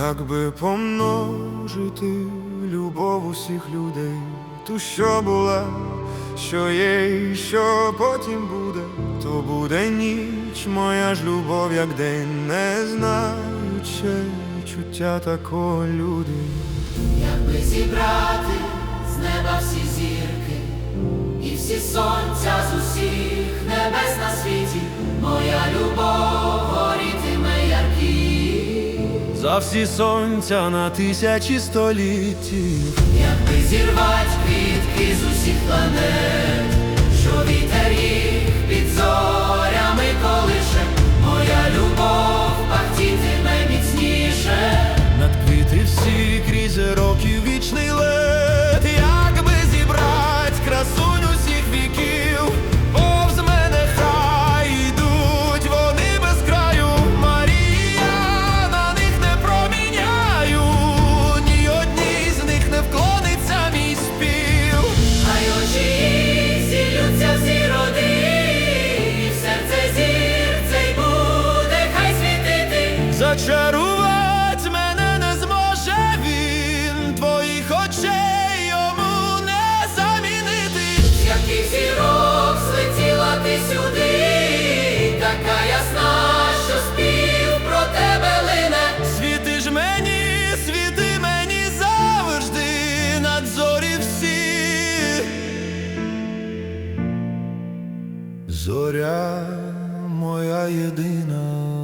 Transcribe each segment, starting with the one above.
Якби помножити любов усіх людей, ту, що була, що є, і що потім буде, то буде ніч, моя ж любов, як день, не знаючи чуття такого люди. Якби зібрати з неба всі зірки, і всі сонця з усіх небес на світі, моя любов За всі сонця на тисячі століттів. Якби зірвать квітки з усіх планет, що вітер їх під зорями колише, моя любов пахтітиме міцніше. Над квіти всі крізь років вічний лед, Зачарувати мене не зможе він, твоїх очей йому не замінити. Яких зірок злетіла ти сюди, така ясна, що спів про тебе лине. Світи ж мені, світи мені завжди над зорі всі. Зоря моя єдина.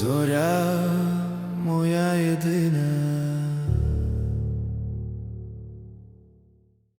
зоря моя єдина.